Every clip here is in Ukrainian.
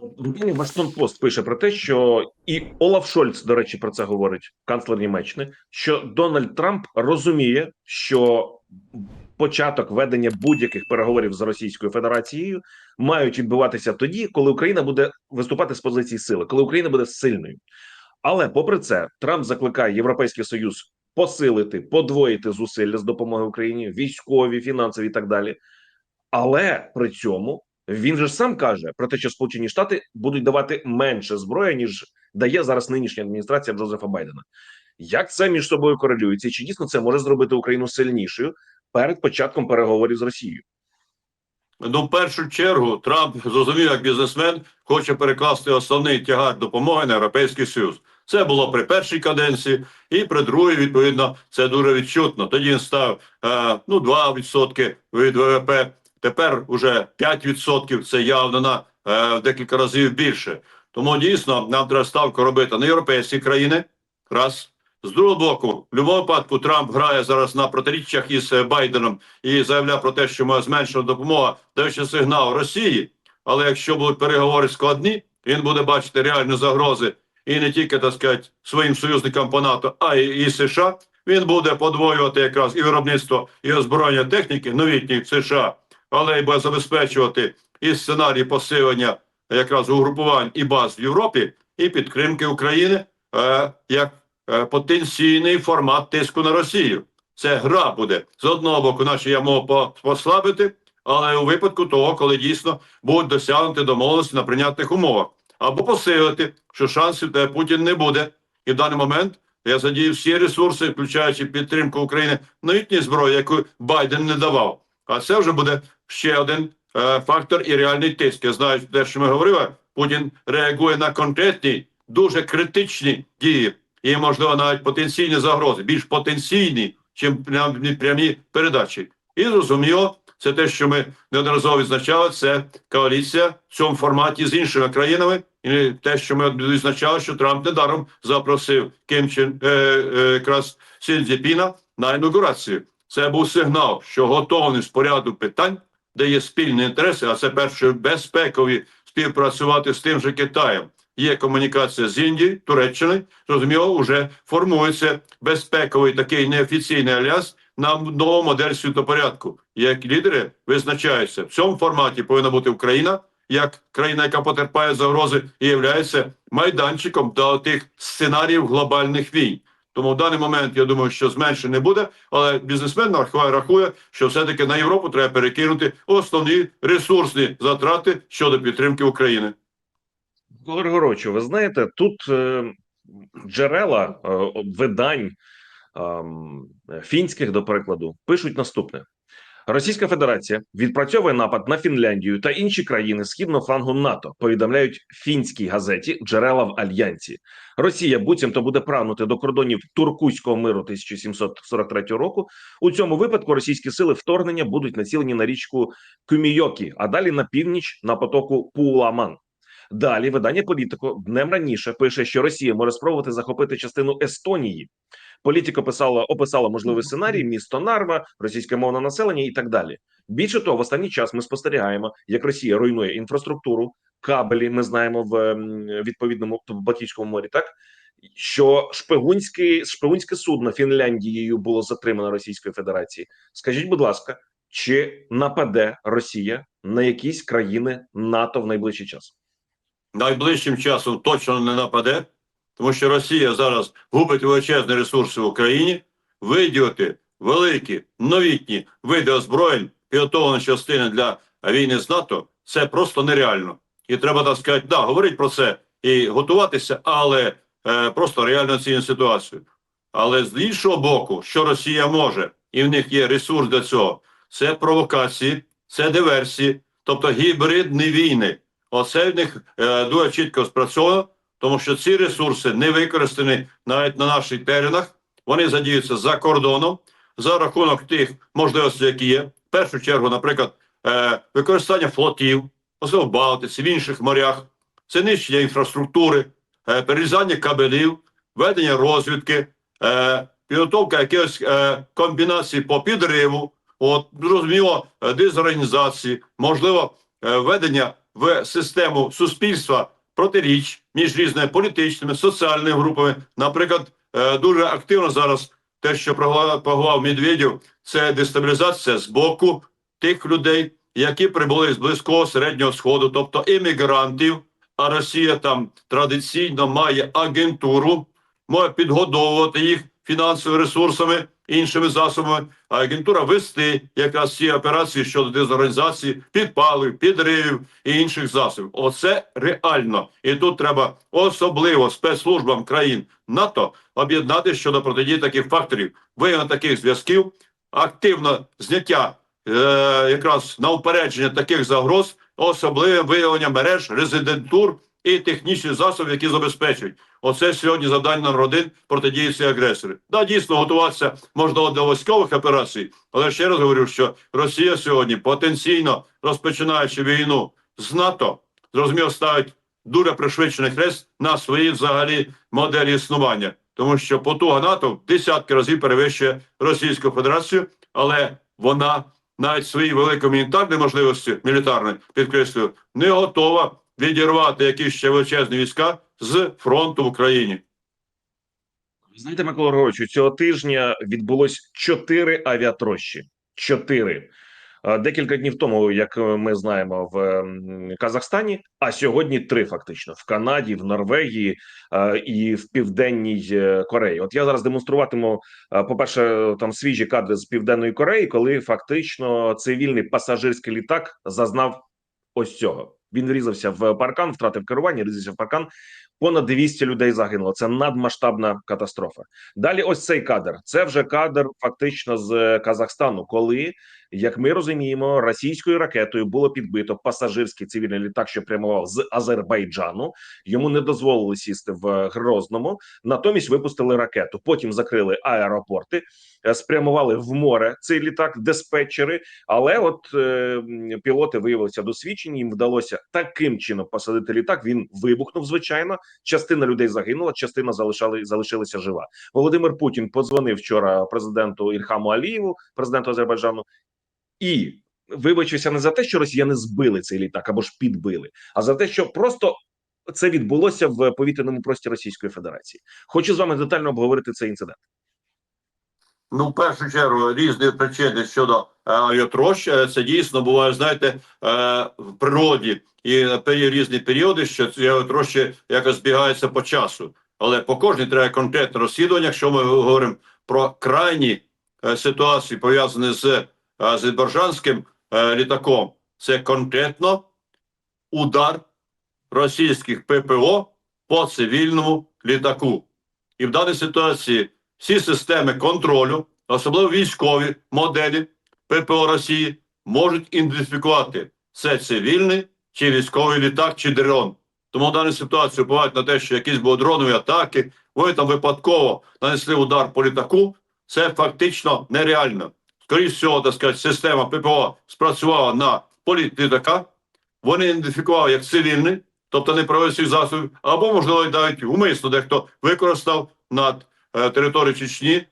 Видання Вашингтон Пост пише про те, що і Олаф Шольц, до речі, про це говорить, канцлер Німеччини, що Дональд Трамп розуміє, що початок ведення будь-яких переговорів з Російською Федерацією мають відбуватися тоді, коли Україна буде виступати з позиції сили, коли Україна буде сильною. Але попри це, Трамп закликає Європейський Союз посилити, подвоїти зусилля з допомоги Україні, військові, фінансові і так далі. Але при цьому він же сам каже про те, що Сполучені Штати будуть давати менше зброї, ніж дає зараз нинішня адміністрація Джозефа Байдена. Як це між собою корелюється? Чи дійсно це може зробити Україну сильнішою перед початком переговорів з Росією? Ну, в першу чергу, Трамп зрозумів, як бізнесмен хоче перекласти основний тягар допомоги на Європейський Союз. Це було при першій каденції, і при другій, відповідно, це дуже відчутно. Тоді він став е, ну 2% від ВВП. Тепер уже 5% це явно на е, декілька разів більше. Тому дійсно нам треба ставку робити на європейські країни. Раз з другого боку, в будь-якому випадку Трамп грає зараз на протиріччях із е, Байденом і заявляє про те, що має зменшена допомога, даючи сигнал Росії. Але якщо будуть переговори складні, він буде бачити реальні загрози і не тільки так сказати, своїм союзникам по НАТО, а й і США. Він буде подвоювати якраз і виробництво і озброєння техніки новітніх США, але й буде забезпечувати і сценарій посилення якраз угрупувань і баз в Європі, і підтримки України е, як е, потенційний формат тиску на Росію. Це гра буде з одного боку, наче я можу послабити, але у випадку того, коли дійсно будуть досягнути домовленості на прийнятних умовах, або посилити, що шансів де Путін не буде. І в даний момент я задію всі ресурси, включаючи підтримку України новітньої зброї, яку Байден не давав. А це вже буде ще один е, фактор і реальний тиск. Я знаю, те, що ми говорили, Путін реагує на конкретні, дуже критичні дії і, можливо, навіть потенційні загрози, більш потенційні, чим прям- прямі передачі. І зрозуміло, це те, що ми неодноразово відзначали, це коаліція в цьому форматі з іншими країнами, і те, що ми відзначали, що Трамп недаром запросив Ким Чен е, е, якраз Сі Цзіньпіна на інаугурацію. Це був сигнал, що готовність по ряду питань, де є спільні інтереси, а це перше безпекові співпрацювати з тим же Китаєм. Є комунікація з Індією, Туреччини. Зрозуміло, вже формується безпековий такий неофіційний альянс на нову модель світопорядку. Як лідери визначаються в цьому форматі повинна бути Україна як країна, яка потерпає загрози, і є майданчиком до тих сценаріїв глобальних війн. Тому в даний момент я думаю, що зменшень не буде, але бізнесмен рахує, рахує, що все-таки на Європу треба перекинути основні ресурсні затрати щодо підтримки України. Олег Григоровичу, ви знаєте, тут е, джерела е, видань е, фінських, до прикладу, пишуть наступне: Російська Федерація відпрацьовує напад на Фінляндію та інші країни східного флангу НАТО. Повідомляють фінській газеті джерела в альянсі. Росія буцімто буде прагнути до кордонів Туркуського миру 1743 року. У цьому випадку російські сили вторгнення будуть націлені на річку Кюмійокі, а далі на північ на потоку Пуламан. Далі видання політико днем раніше пише, що Росія може спробувати захопити частину Естонії. Політико писала описала можливий сценарій, місто Нарва, російське мовне населення і так далі. Більше того, в останній час ми спостерігаємо, як Росія руйнує інфраструктуру, кабелі. Ми знаємо в відповідному Балтійському морі, так що шпигунське шпигунське судно Фінляндією було затримано Російською Федерацією. Скажіть, будь ласка, чи нападе Росія на якісь країни НАТО в найближчий час? найближчим часом точно не нападе, тому що Росія зараз губить величезні ресурси в Україні, виділити великі новітні види озброєнь, підготовлені частини для війни з НАТО, це просто нереально. І треба так сказати, да, говорити про це і готуватися, але е, просто реально оцінювати ситуацію. Але з іншого боку, що Росія може, і в них є ресурс для цього, це провокації, це диверсії, тобто гібридні війни. Оце в них е, дуже чітко спрацьовано, тому що ці ресурси не використані навіть на наших теренах. Вони задіються за кордоном за рахунок тих можливостей, які є. В першу чергу, наприклад, е, використання флотів, особливо в Балтиці, в інших морях, це нищення інфраструктури, е, перерізання кабелів, ведення розвідки, е, підготовка якихось комбінацій по підриву, от зрозуміло, дезорганізації, можливо, е, ведення в систему суспільства протиріч між різними політичними, соціальними групами. Наприклад, е, дуже активно зараз те, що пропагував Медведєв, це дестабілізація з боку тих людей, які прибули з близького середнього сходу, тобто іммігрантів. А Росія там традиційно має агентуру, може підгодовувати їх фінансовими ресурсами, іншими засобами. А агентура вести якраз ці операції щодо дезорганізації, підпалів, підривів і інших засобів. Оце реально. І тут треба особливо спецслужбам країн НАТО об'єднати щодо протидії таких факторів, виявлення таких зв'язків, активно зняття е, якраз на упередження таких загроз, особливе виявлення мереж, резидентур і технічних засобів, які забезпечують. Оце сьогодні завдання номер один протидії цій агресорі. Да, дійсно готуватися можна до військових операцій, але ще раз говорю, що Росія сьогодні потенційно розпочинаючи війну з НАТО, зрозуміло, ставить дуже пришвидшений хрест на свої взагалі моделі існування, тому що потуга НАТО в десятки разів перевищує Російську Федерацію, але вона навіть свої великі мілітарні можливості мілітарної підкреслюю, не готова відірвати якісь ще величезні війська з фронту в Україні. Знаєте, Микола Григоровичу, цього тижня відбулось чотири авіатрощі. Чотири. Декілька днів тому, як ми знаємо, в Казахстані, а сьогодні три фактично в Канаді, в Норвегії і в Південній е, Кореї. От я зараз демонструватиму, е, по-перше, там свіжі кадри з Південної Кореї, коли фактично цивільний пасажирський літак зазнав ось цього. Він врізався в паркан, втратив керування, врізався в паркан. Понад 200 людей загинуло. Це надмасштабна катастрофа. Далі, ось цей кадр. Це вже кадр фактично з Казахстану, коли, як ми розуміємо, російською ракетою було підбито пасажирський цивільний літак, що прямував з Азербайджану. Йому не дозволили сісти в Грозному. Натомість випустили ракету. Потім закрили аеропорти, е, спрямували в море цей літак, диспетчери. Але от е, пілоти виявилися досвідчені. Їм вдалося таким чином посадити літак. Він вибухнув, звичайно. Частина людей загинула, частина залишали залишилася жива. Володимир Путін подзвонив вчора президенту Ільхаму Алієву, президенту Азербайджану, і вибачився не за те, що росіяни збили цей літак або ж підбили, а за те, що просто це відбулося в повітряному прості Російської Федерації. Хочу з вами детально обговорити цей інцидент. Ну, в першу чергу, різні причини щодо е, авіатрощ. Е, Це дійсно буває, знаєте, е, в природі і різні періоди, що ці авіатрощі якось збігаються по часу. Але по кожній треба конкретне розслідування, якщо ми говоримо про крайні ситуації, пов'язані з азербайджанським літаком, це конкретно удар російських ППО по цивільному літаку. І в даній ситуації всі системи контролю, особливо військові моделі ППО Росії, можуть ідентифікувати це цивільний чи військовий літак, чи дрон. Тому в даній ситуації впливають на те, що якісь були дронові атаки, вони там випадково нанесли удар по літаку. Це фактично нереально. Скоріше всього, так сказати, система ППО спрацювала на політ літака. Вони ідентифікували як цивільний, тобто не провели свій засобів, або, можливо, навіть умисно дехто використав над е, територією Чечні е,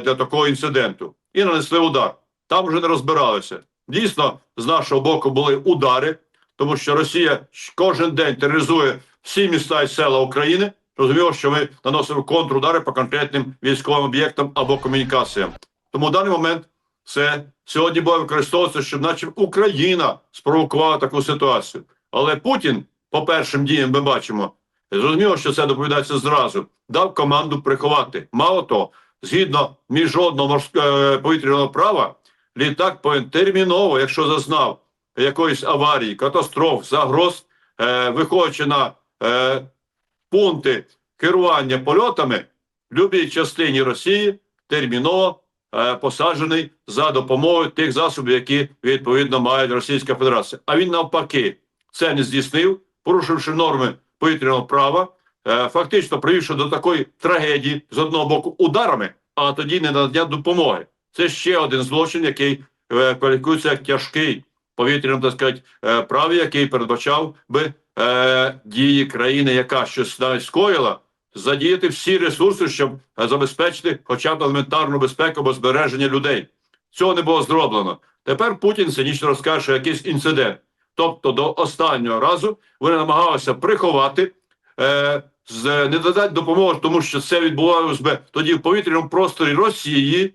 для такого інциденту і нанесли удар. Там вже не розбиралися. Дійсно, з нашого боку були удари, тому що Росія кожен день тероризує всі міста і села України. Розуміло, що ми наносимо контрудари по конкретним військовим об'єктам або комунікаціям. Тому в даний момент це сьогодні буде використовуватися, щоб наче Україна спровокувала таку ситуацію. Але Путін, по першим діям, ми бачимо, зрозуміло, що це доповідається зразу. Дав команду приховати. Мало того, згідно міжнародного морського е, повітряного права, літак повинен терміново, якщо зазнав якоїсь аварії, катастроф, загроз, е, виходячи на е, пункти керування польотами в будь-якій частині Росії, терміново е, посаджений за допомогою тих засобів, які відповідно має Російська Федерація. А він навпаки це не здійснив, порушивши норми повітряного права, е, фактично привівши до такої трагедії з одного боку ударами, а тоді не надання допомоги. Це ще один злочин, який е, кваліфікується як тяжкий повітряному, так сказати, е, праві, який передбачав би дії країни, яка щось навіть скоїла, задіяти всі ресурси, щоб забезпечити хоча б елементарну безпеку або збереження людей. Цього не було зроблено. Тепер Путін цинічно розкаже, що якийсь інцидент. Тобто до останнього разу вони намагалися приховати, е, з, не додати допомоги, тому що це відбувалося би тоді в повітряному просторі Росії,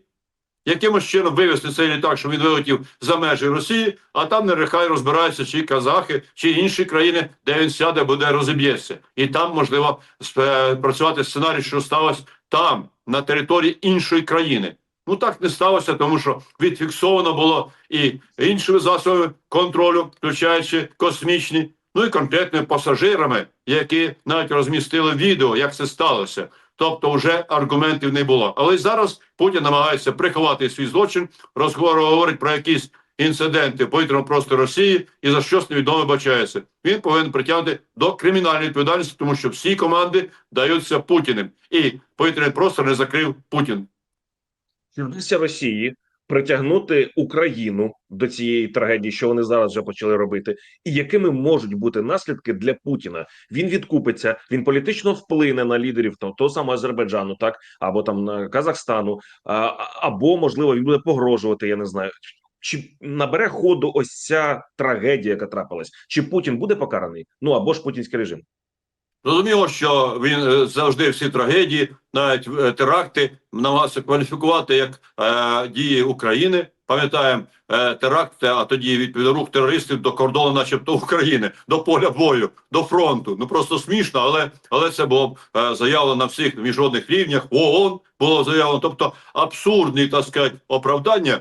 якимось чином вивести цей літак, щоб він вилетів за межі Росії, а там нехай розбираються чи казахи, чи інші країни, де він сяде, буде розіб'ється. І там можливо працювати сценарій, що сталося там, на території іншої країни. Ну так не сталося, тому що відфіксовано було і іншими засобами контролю, включаючи космічні, ну і конкретними пасажирами, які навіть розмістили відео, як це сталося. Тобто, вже аргументів не було. Але зараз Путін намагається приховати свій злочин, говорить про якісь інциденти в повітряному просторі Росії і за щось невідомо бачається. Він повинен притягнути до кримінальної відповідальності, тому що всі команди даються Путіним, і повітряний простор не закрив Путін. Чи Росії притягнути Україну до цієї трагедії, що вони зараз вже почали робити, і якими можуть бути наслідки для Путіна? Він відкупиться, він політично вплине на лідерів там того самого Азербайджану, так або там на Казахстану, а- або можливо він буде погрожувати. Я не знаю. Чи набере ходу ось ця трагедія, яка трапилась? Чи Путін буде покараний? Ну або ж путінський режим? Зрозуміло, що він е, завжди всі трагедії, навіть е, теракти, намагався кваліфікувати як е, дії України. Пам'ятаємо е, теракти, а тоді відповідно рух терористів до кордону, начебто України, до поля бою, до фронту. Ну просто смішно, але але це було е, заявлено на всіх міжнародних рівнях. В ООН було заявлено. Тобто абсурдні так сказати, оправдання,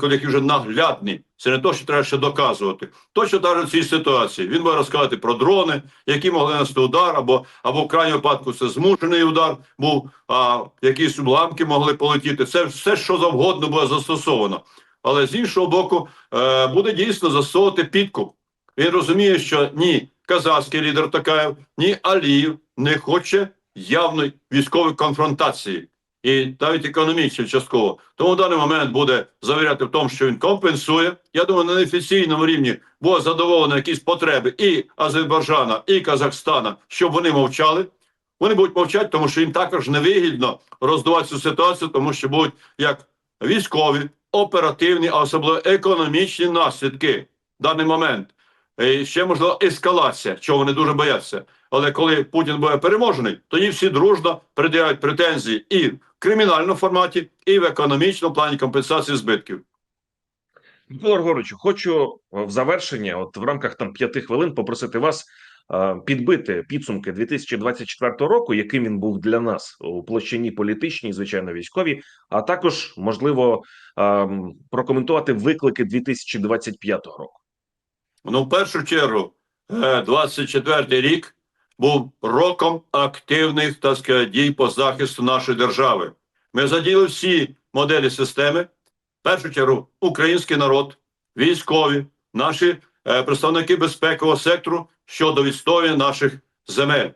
коли які вже наглядні. Це не то, що треба ще доказувати. Точно так же в цій ситуації. Він буде розказати про дрони, які могли нести удар, або або в крайньому випадку це змушений удар був, а якісь уламки могли полетіти. Це все, що завгодно буде застосовано. Але з іншого боку, е, буде дійсно застосовувати підкуп. Він розуміє, що ні казахський лідер Токаєв, ні Аліїв не хоче явної військової конфронтації. І навіть економічно частково. Тому в даний момент буде завіряти в тому, що він компенсує. Я думаю, на неофіційному рівні буде задоволено якісь потреби і Азербайджана, і Казахстана, щоб вони мовчали. Вони будуть мовчати, тому що їм також невигідно роздувати цю ситуацію, тому що будуть як військові, оперативні, а особливо економічні наслідки в даний момент. І ще можливо ескалація, чого вони дуже бояться. Але коли Путін буде переможений, тоді всі дружно пред'являють претензії і кримінальному форматі, і в економічному плані компенсації збитків. Микола Григоровичу, хочу е, в завершення, от в рамках там п'яти хвилин, попросити вас е, підбити підсумки 2024 року, яким він був для нас у площині політичній, звичайно, військовій, а також можливо е, прокоментувати виклики 2025 року. Ну, в першу чергу, е, 24 рік був роком активних так дій по захисту нашої держави. Ми задіяли всі моделі системи. В першу чергу, український народ, військові, наші е, представники безпекового сектору щодо відстоювання наших земель.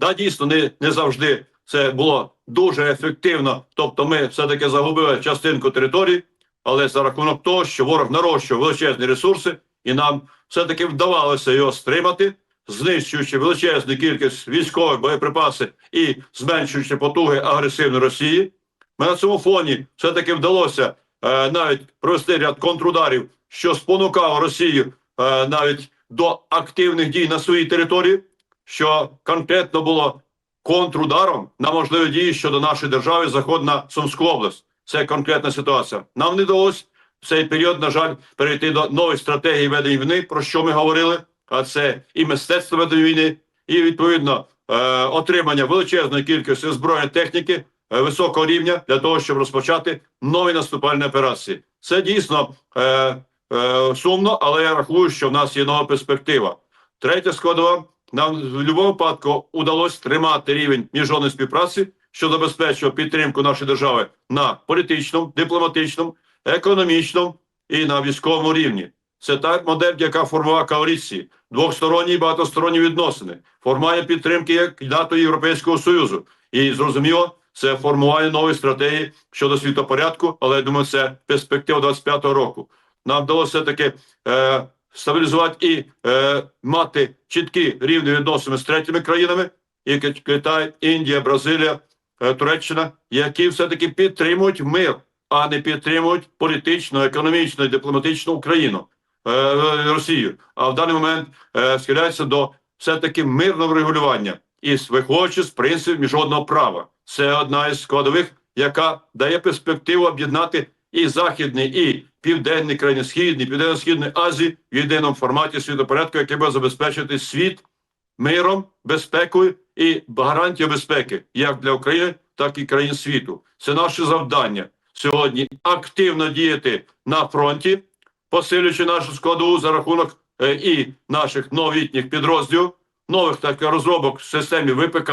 Да, дійсно, не, не завжди це було дуже ефективно. Тобто, ми все-таки загубили частинку території, але за рахунок того, що ворог нарощував величезні ресурси, і нам все-таки вдавалося його стримати, знищуючи величезну кількість військових боєприпасів і зменшуючи потуги агресивної Росії. Ми на цьому фоні все-таки вдалося е, навіть провести ряд контрударів, що спонукало Росію е, навіть до активних дій на своїй території, що конкретно було контрударом на можливі дії щодо нашої держави заход на Сумську область. Це конкретна ситуація. Нам не вдалося в цей період, на жаль, перейти до нової стратегії ведення війни, про що ми говорили. А це і мистецтво ведення війни, і відповідно е, отримання величезної кількості збройної техніки е, високого рівня для того, щоб розпочати нові наступальні операції. Це дійсно е, сумно, але я рахую, що в нас є нова перспектива. Третя складова нам в будь-якому випадку удалося тримати рівень міжнародної співпраці, що забезпечує підтримку нашої держави на політичному, дипломатичному, економічному і на військовому рівні. Це та модель, яка формувала коаліції, двосторонні і багатосторонні відносини, формує підтримки як НАТО Європейського Союзу. І зрозуміло, це формування нової стратегії щодо світопорядку, але я думаю, це перспектива 25-го року. Нам вдалося таки е, стабілізувати і е, мати чіткі рівні відносини з третіми країнами, і Китай, Індія, Бразилія, е, Туреччина, які все-таки підтримують мир, а не підтримують політично, економічно і дипломатично Україну. Е, Росією, а в даний момент е, схиляється до все-таки мирного регулювання і виходячи з принципів міжнародного права. Це одна із складових, яка дає перспективу об'єднати і західний, і південні країни, східні, південно-східної Азії в єдиному форматі світопорядку, який буде забезпечити світ миром, безпекою і гарантією безпеки як для України, так і країн світу. Це наше завдання сьогодні активно діяти на фронті, посилюючи нашу складову за рахунок е, і наших новітніх підрозділів, нових так розробок в системі ВПК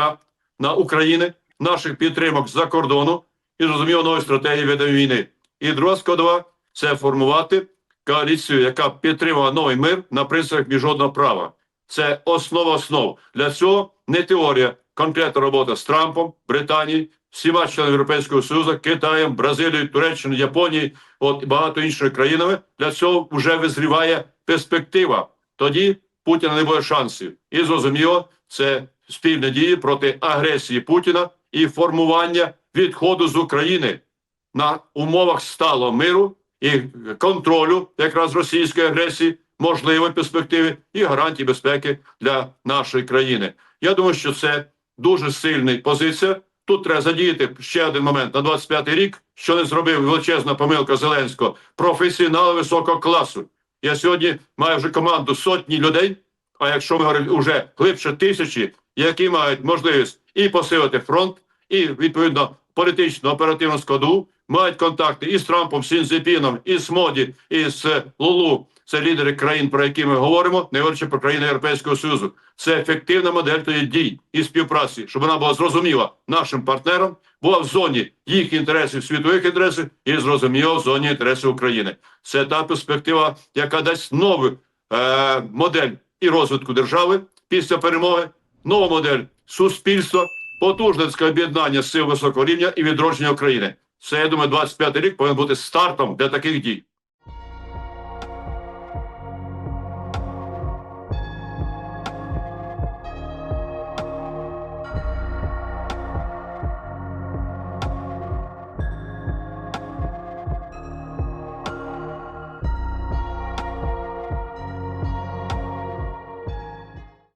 на України, наших підтримок з-за кордону і зрозуміло нової стратегії ведення війни. І друга складова це формувати коаліцію, яка підтримує новий мир на принципах міжнародного права. Це основа основ. Для цього не теорія, конкретна робота з Трампом, Британією, всіма членами Європейського Союзу, Китаєм, Бразилією, Туреччиною, Японією, от і багато іншими країнами. Для цього вже визріває перспектива. Тоді Путіна не буде шансів. І зрозуміло, це спільні дії проти агресії Путіна і формування відходу з України на умовах сталого миру і контролю якраз російської агресії, можливої перспективи і гарантії безпеки для нашої країни. Я думаю, що це дуже сильна позиція. Тут треба задіяти ще один момент на 25-й рік, що не зробив величезна помилка Зеленського, професіонали високого класу. Я сьогодні маю вже команду сотні людей. А якщо ми говоримо вже глибше тисячі, які мають можливість і посилити фронт, і відповідно політичну оперативну складу, мають контакти і з Трампом, з Сінзепіном, і з Моді, і з Лулу. Це лідери країн, про які ми говоримо, не говорячи про країни Європейського Союзу. Це ефективна модель тоді дій і співпраці, щоб вона була зрозуміла нашим партнерам, була в зоні їх інтересів, світових інтересів, і зрозуміла в зоні інтересів України. Це та перспектива, яка дасть нову е, модель і розвитку держави після перемоги, нова модель суспільства, потужницьке об'єднання сил високого рівня і відродження України. Це я думаю, 25 рік повинен бути стартом для таких дій.